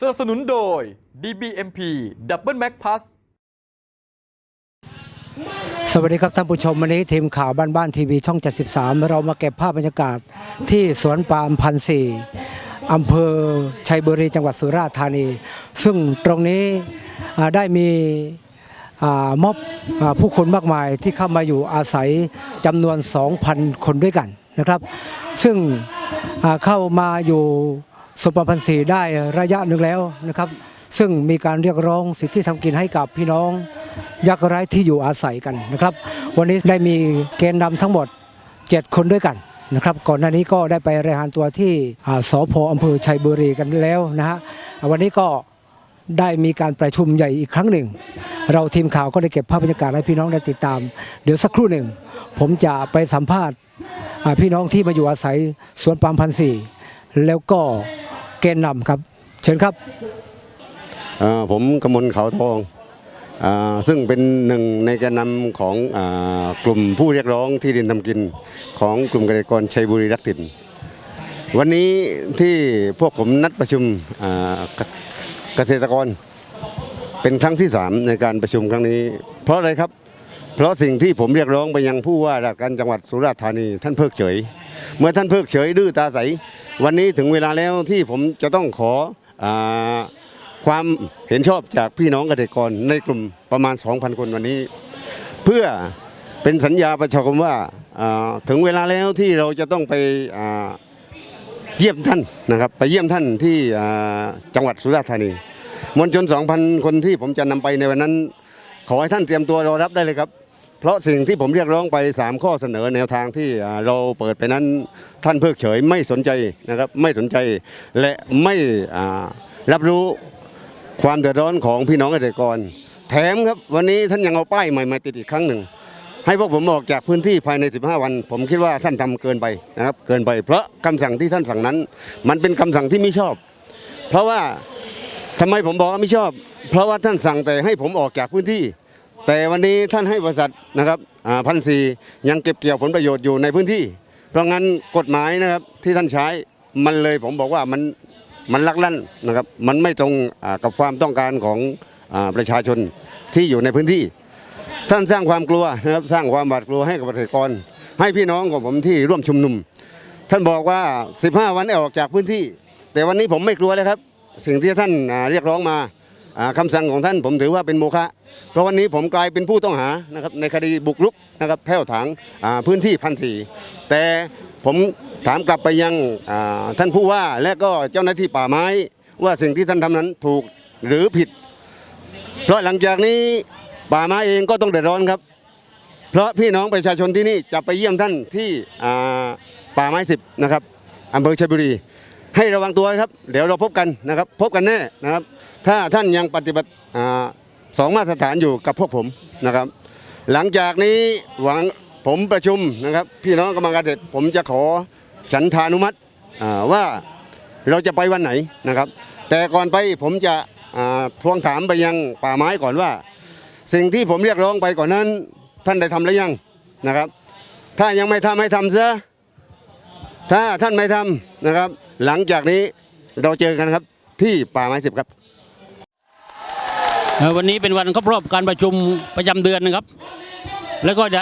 สนับสนุนโดย DBMP Double Mac Plus สวัสดีครับท่านผู้ชมวันนี้ทีมข่าวบ้านบ้านทีวีช่อง 73 เรามาเก็บภาพบรรยากาศที่สวนปาล์มพันสี่อำเภอชัยบุรีจังหวัดสุราษฎร์ธานี ซึ่งตรงนี้ได้มีม็อบผู้คนมากมายที่เข้ามาอยู่อาศัยจำนวน 2,000 คนด้วยกันนะครับ ซึ่งเข้ามาอยู่ สวนปพันสี่ได้ระยะหนึ่งแล้วนะครับ ซึ่งมีการเรียกร้องสิทธิทำกินให้กับพี่น้องยากไร้ที่อยู่อาศัยกันนะครับ วันนี้ได้มีแกณฑ์นำทั้งหมด 7 คนด้วยกันนะครับ ก่อนหน้านี้ก็ได้ไปรายงานตัวที่อ่าสพอำเภอชัยบุรีกันแล้วนะฮะวันนี้ก็ได้มีการประชุมใหญ่อีกครั้งหนึ่ง เราทีมข่าวก็ได้เก็บภาพบรรยากาศให้พี่น้องได้ติดตาม เดี๋ยวสักครู่หนึ่ง ผมจะไปสัมภาษณ์พี่น้องที่มาอยู่อาศัยสวนปามพันสี่แล้วก็ แกนนำครับ เชิญครับผมกมลเขาทองอซึ่งเป็นหนึ่งในแกนนำของอกลุ่มผู้เรียกร้องที่ดินทำกินของกลุ่มเกษตรกรชัยบุรีรักถิ่นวันนี้ที่พวกผมนัดประชุมเกเกษตรกร เป็นครั้งที่ 3 ในการประชุมครั้งนี้ เพราะอะไรครับ เพราะสิ่งที่ผมเรียกร้องไปยังผู้ว่าราชการจังหวัดสุราษฎร์ธานีท่านเพิกเฉย เมื่อท่านเพิกเฉยดื้อตาใส วันนี้ถึงเวลาแล้วที่ผมจะต้องขออความเห็นชอบจากพี่น้องเกษตรกรในกลุ่มประมาณ 2,000 คนวันนี้ เพื่อเป็นสัญญาประชาคมว่าถึงเวลาแล้วที่เราจะต้องไปเยี่ยมท่านนะครับ ไปเยี่ยมท่านที่จังหวัดสุราษฎร์ธานีมวลชน 2,000 คนที่ผมจะนำไปในวันนั้น ขอให้ท่านเตรียมตัวรอรับได้เลยครับ เพราะสิ่งที่ผมเรียกร้องไป 3 ข้อเสนอแนวทางที่เราเปิดไปนั้นท่านเพิกเฉยไม่สนใจนะครับไม่สนใจและไม่รับรู้ความเดือดร้อนของพี่น้องเกษตรกร แถมครับวันนี้ท่านยังเอาป้ายใหม่มาติดอีกครั้งหนึ่ง ให้พวกผมออกจากพื้นที่ภายใน 15 วัน ผมคิดว่าท่านทำเกินไปนะครับเกินไป เพราะคำสั่งที่ท่านสั่งนั้น มันเป็นคำสั่งที่ไม่ชอบ เพราะว่าทำไมผมบอกว่าไม่ชอบ เพราะว่าท่านสั่งแต่ให้ผมออกจากพื้นที่ แต่วันนี้ท่านให้บริษัทนะครับพันสียังเก็บเกี่ยวผลประโยชน์อยู่ในพื้นที่ เพราะงั้นกฎหมายนะครับที่ท่านใช้มันเลยผมบอกว่ามันมันลักลั่นนะครับมันไม่ตรงกับความต้องการของอประชาชนที่อยู่ในพื้นที่ ท่านสร้างความกลัวนะครับสร้างความหวาดกลัวให้กับเกษตรกร ให้พี่น้องของผมที่ร่วมชุมนุม ท่านบอกว่า 15 วันออกจากพื้นที่ แต่วันนี้ผมไม่กลัวเลยครับ สิ่งที่ท่านเรียกร้องมา คำาสั่งของท่านผมถือว่าเป็นโมฆะเพราะวันนี้ผมกลายเป็นผู้ต้องหานะครับในคดีบุกรุกนะครับแผ่วถางพื้นที่พันสี่แต่ผมถามกลับไปยังท่านผู้ว่าและก็เจ้าหน้าที่ป่าไม้ว่าสิ่งที่ท่านทำนั้นถูกหรือผิด เพราะหลังจากนี้ป่าไม้เองก็ต้องเดือดร้อนครับ เพราะพี่น้องประชาชนที่นี่จะไปเยี่ยมท่านที่ป่าไม้สิบนะครับอำเภอชัยบุรี ให้ระวังตัวครับ เดี๋ยวเราพบกันนะครับ พบกันแน่นะครับ ถ้าท่านยังปฏิบัติสองมาตรฐานอยู่กับพวกผมนะครับ หลังจากนี้หวังผมประชุมนะครับ พี่น้องกรรมการเด็ดผมจะขอฉันทานุมัติว่าเราจะไปวันไหนนะครับ แต่ก่อนไปผมจะทวงถามไปยังป่าไม้ก่อนว่า สิ่งที่ผมเรียกร้องไปก่อนนั้น ท่านได้ทำหรือยังนะครับ ถ้ายังไม่ทำให้ทำซะถ้าท่านไม่ทำนะครับ หลังจากนี้เราเจอกันครับที่ป่าไม้สิบครับวันนี้เป็นวันครบรอบการประชุมประจำเดือนนะครับ แล้วก็จะ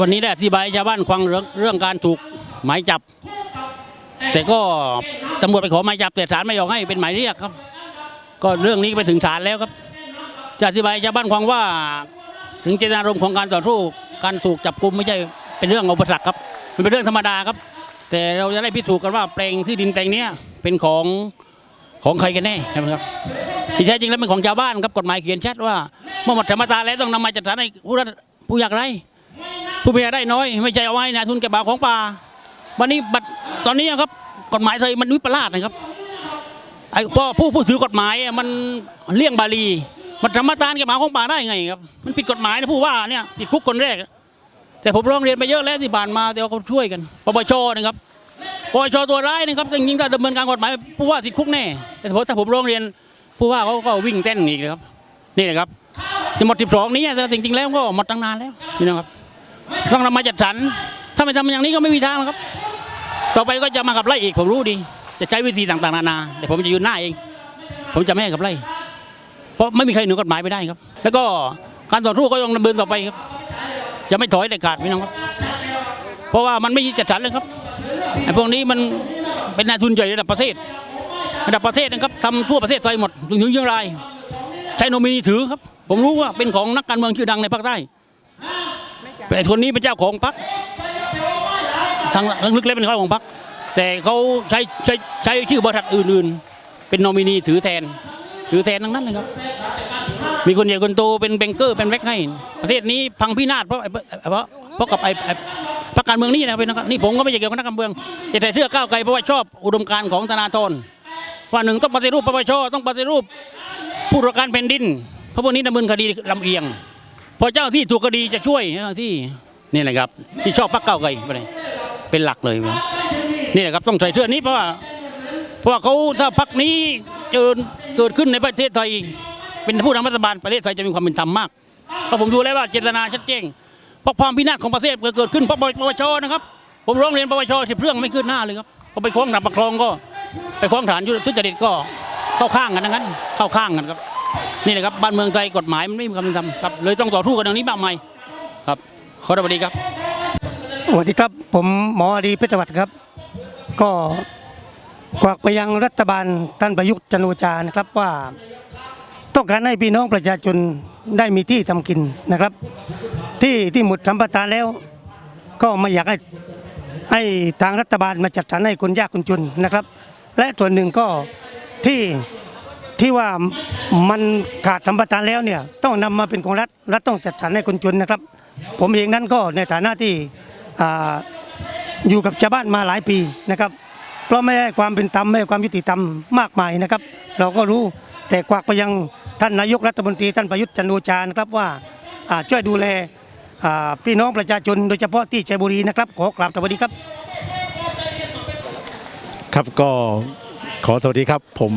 วันนี้ได้อธิบายให้ชาวบ้านฟังเรื่องเรื่องการถูกหมายจับ แต่ก็ตำรวจไปขอหมายจับแต่ศาลไม่ยอมให้เป็นหมายเรียกครับ ก็เรื่องนี้ไปถึงศาลแล้วครับ จะอธิบายให้ชาวบ้านฟังว่า ถึงเจตนารมณ์ของการต่อสู้การถูกจับกุมไม่ใช่เป็นเรื่องอุปสรรคครับ มันเป็นเรื่องธรรมดาครับ แต่เราจะได้พิสูจน์กันว่าแปลงที่ดินแปลงนี้เป็นของของใครกันแน่ใช่ไหมครับที่แท้จริงแล้วเป็นของชาวบ้านครับกฎหมายเขียนชัดว่าเมื่อหมดธรรมตาแล้วต้องนำมาจัดสรรให้ผู้รัฐผู้อยากไรผู้มีรายได้น้อย ไม่ใช่เอาไว้นายทุนเก็บบ่าวของป่าวันนี้บัดตอนนี้ครับกฎหมายไทยมันวิปลาสนะครับไอ้พอผู้ผู้ถือกฎหมายมันเลี่ยงบาลี มันธรรมตานเก็บบ่าวของป่าได้ไงครับมันผิดกฎหมายนะผู้ว่าเนี่ยติดคุกคนแรก แต่ผมร้องเรียนไปเยอะแล้วที่ผ่านมาแต่ว่าเขาช่วยกันปปชนะครับปปชตัวร้ายนะครับจริงๆถ้าดำเนินการกฎหมายผู้ว่าติดคุกแน่แต่ถ้าผมร้องเรียนผู้ว่าเขาก็วิ่งเต้นอีกนะครับนี่แหละครับจะหมด12นี้แต่จริงๆแล้วก็หมดตั้งนานแล้วนี่นะครับต้องนำมาจัดสรรถ้าไม่ทำอย่างนี้ก็ไม่มีทางหรอกครับ ต่อไปก็จะมาขับไล่อีกผมรู้ดี จะใช้วิธีต่างๆนานาแต่ผมจะอยู่หน้าเอง ผมจะไม่ให้ขับไล่เพราะไม่มีใครเหนือกฎหมายไปได้ครับ แล้วก็การต่อสู้ก็ต้องดำเนินต่อไปครับ จะไม่ถอยเด็ดขาดพี่น้องครับ เพราะว่ามันไม่จัดสรรเลยครับไอ้พวกนี้มันเป็นนายทุนใหญ่ระดับประเทศ ระดับประเทศนะครับทำทั่วประเทศไทยหมดถึงถึงเชียงรายใช้โนมินีถือครับ ผมรู้ว่าเป็นของนักการเมืองชื่อดังในภาคใต้แต่คนนี้เป็นเจ้าของพรรคทางลึกๆแล้วเป็นเจ้าของพรรคแต่เขาใช้ใช้ใช้ชื่อบริษัทอื่น ๆ เป็นโนมินีถือแทนถือแทนทั้งนั้นเลยครับ มีคนใหญ่คนโตเป็นแบงเกอร์เป็นแบ็คให้ ประเทศนี้พังพินาศเพราะไอ้เพราะเพราะกับไอ้พรรคการเมืองนี่นะครับเป็นนะครับนี่ผมก็ไม่ใช่เกี่ยวกับนักการเมืองแต่แต่เชื่อก้าวไกลเพราะว่าชอบอุดมการณ์ของธนาธรว่าหนึ่งต้องปฏิรูปปปชต้องปฏิรูปผู้ตรวจการแผ่นดินเพราะพวกนี้ดำเนินคดีลำเอียง พอเจ้าที่ถูกคดีจะช่วยเจ้าที่นี่แหละครับที่ชอบพักเก้าวไกลไปเลยเป็นหลักเลยนี่แหละครับต้องใส่เสื้อนี้เพราะว่าเพราะว่าเขาถ้าพักนี้เจอเกิดขึ้นในประเทศไทย เป็นผู้นำรัฐบาลประเทศไทยจะมีความเป็นธรรมมากเพราะผมดูแล้วว่าเจตนาชัดเจนเพราะความพินาศของประเทศเกิดขึ้นเพราะปปชนะครับ ผมร้องเรียนปปชสิบเรื่องไม่ขึ้นหน้าเลยครับพอไปฟ้องหนับประครองก็ ไปฟ้องฐานทุจริตก็เข้าข้างกันทั้งนั้น เข้าข้างกันครับ นี่แหละครับบ้านเมืองไทยกฎหมายมันไม่มีความเป็นธรรมครับเลยต้องต่อสู้กันตรงนี้มากมายครับขอสวัสดีครับสวัสดีครับ ผมหมออารีเพชรวัตรครับ ก็ฝากไปยังรัฐบาลท่านประยุทธ์จันโอชานะครับว่า ต้องการให้พี่น้องประชาชนได้มีที่ทำกินนะครับ ที่ที่หมดสัมปทานแล้ว ก็ไม่อยากให้ให้ทางรัฐบาลมาจัดสรรให้คนยากคนจนนะครับ และส่วนหนึ่งก็ที่ที่ว่ามันขาดสัมปทานแล้วเนี่ยต้องนำมาเป็นของรัฐรัฐต้องจัดสรรให้คนจนนะครับ ผมเองนั้นก็ในฐานะที่ออยู่กับชาวบ้านมาหลายปีนะครับ เพราะไม่ได้ความเป็นธรรมไม่ได้ความยุติธรรมมากมายนะครับ เราก็รู้แต่กวากไปยัง ท่านนายกรัฐมนตรีท่านประยุทธ์จันโอชานะครับว่าช่วยดูแลพี่น้องประชาชนโดยเฉพาะที่ชัยบุรีนะครับ ขอกราบสวัสดีครับ ครับก็ขอสวัสดีครับ ผม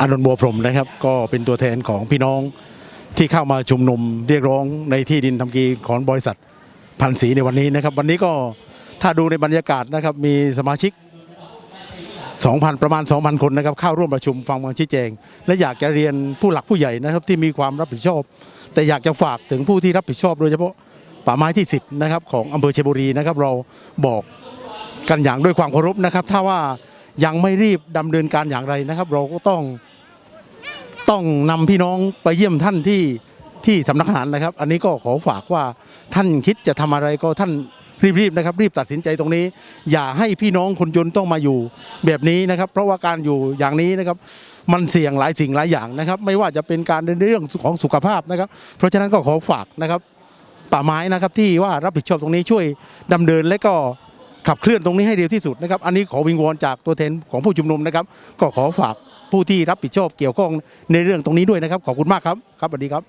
อานนท์บัวพรมนะครับ ก็เป็นตัวแทนของพี่น้องที่เข้ามาชุมนุมเรียกร้องในที่ดินทำกินของบริษัทพันศรีในวันนี้นะครับ วันนี้ก็ถ้าดูในบรรยากาศนะครับมีสมาชิก 2,000 ประมาณ 2,000 คนนะครับเข้าร่วมประชุมฟังคำชี้แจง และอยากจะเรียนผู้หลักผู้ใหญ่นะครับที่มีความรับผิดชอบ แต่อยากจะฝากถึงผู้ที่รับผิดชอบโดยเฉพาะป่าไม้ที่ 10นะครับของอำเภอเชียงบุรีนะครับเราบอกกันอย่างด้วยความเคารพนะครับ ถ้าว่ายังไม่รีบดำเนินการอย่างไรนะครับ เราก็ต้องต้องนำพี่น้องไปเยี่ยมท่านที่ที่สำนักงานนะครับ อันนี้ก็ขอฝากว่าท่านคิดจะทำอะไรก็ท่าน รีบๆนะครับรีบตัดสินใจตรงนี้ อย่าให้พี่น้องคนจนต้องมาอยู่แบบนี้นะครับ เพราะว่าการอยู่อย่างนี้นะครับมันเสี่ยงหลายสิ่งหลายอย่างนะครับ ไม่ว่าจะเป็นการในเรื่องของสุขภาพนะครับ เพราะฉะนั้นก็ขอฝากนะครับ ป่าไม้นะครับที่ว่ารับผิดชอบตรงนี้ช่วยดำเนินและก็ขับเคลื่อนตรงนี้ให้เร็วที่สุดนะครับ อันนี้ขอวิงวอนจากตัวแทนของผู้ชุมนุมนะครับ ก็ขอฝากผู้ที่รับผิดชอบเกี่ยวข้องในเรื่องตรงนี้ด้วยนะครับ ขอบคุณมากครับ ครับสวัสดีครับ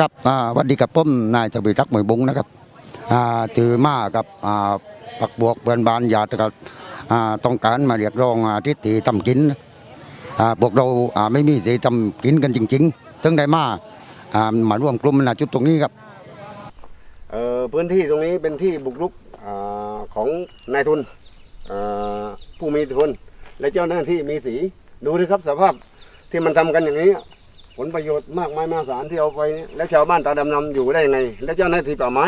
กับสวัสดีกับผมนายทวีรักษ์หมวยบุ้งนะครับ ถือมากับปักบวกเพื่อนบานญาติกับต้องการมาเรียกร้องที่ตีทำกินพวกเราไม่มีที่ทำกินกันจริงๆถึงได้มามาร่วมกลุ่มณจุดตรงนี้ครับเพื้นที่ตรงนี้เป็นที่บุกรุกอของนายทุนผู้มีทธิพลและเจ้าหน้าที่มีสีดูดิครับสภาพที่มันทำกันอย่างนี้ ผลประโยชน์มากมายมหาศาลที่เอาไปแล้วชาวบ้านตาดำนำอยู่ได้ยังไง แล้วเจ้าหน้าที่ป่าไม้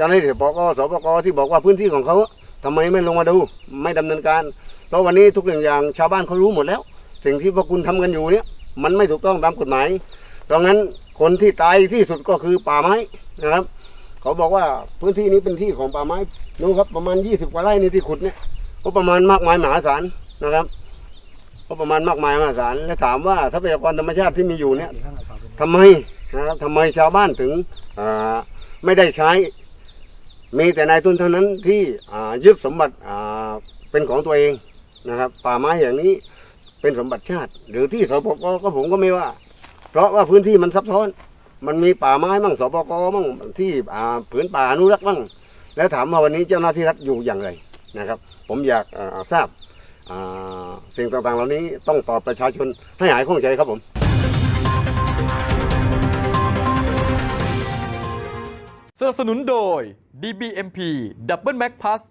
อะเจ้าหน้าที่ปกสปกที่บอกว่าพื้นที่ของเขาอะทำไมไม่ลงมาดู ไม่ดำเนินการเพราะวันนี้ทุกอย่างอย่างชาวบ้านเขารู้หมดแล้ว สิ่งที่พวกคุณทำกันอยู่เนี่ย มันไม่ถูกต้องตามกฎหมายดังนั้นคนที่ตายที่สุดก็คือป่าไม้นะครับ เขาบอกว่าพื้นที่นี้เป็นที่ของป่าไม้นู้นครับประมาณ 20 กว่าไร่นี่ที่ขุดเนี่ยก็ประมาณมากมายมหาศาลนะครับก็ประมาณมากมายมหาศาลและถามว่าทรัพยากรธรรมชาติที่มีอยู่เนี่ยทำไมนะครับทำไมชาวบ้านถึงไม่ได้ใช้ มีแต่นายทุนเท่านั้นที่ยึดสมบัติเป็นของตัวเองนะครับ ป่าไม้อย่างนี้เป็นสมบัติชาติ หรือที่สปกก็ผมก็ไม่ว่า เพราะว่าพื้นที่มันซับซ้อน มันมีป่าไม้มั่งสปกมั่งที่อ่าผืนป่าอนุรักษ์มั่งแล้วถามว่าวันนี้เจ้าหน้าที่รัฐอยู่อย่างไรนะครับ ผมอยากทราบสิ่งต่างๆเหล่านี้ต้องตอบประชาชนให้หายข้องใจครับผม สนับสนุนโดย DBMP Double Mac Plus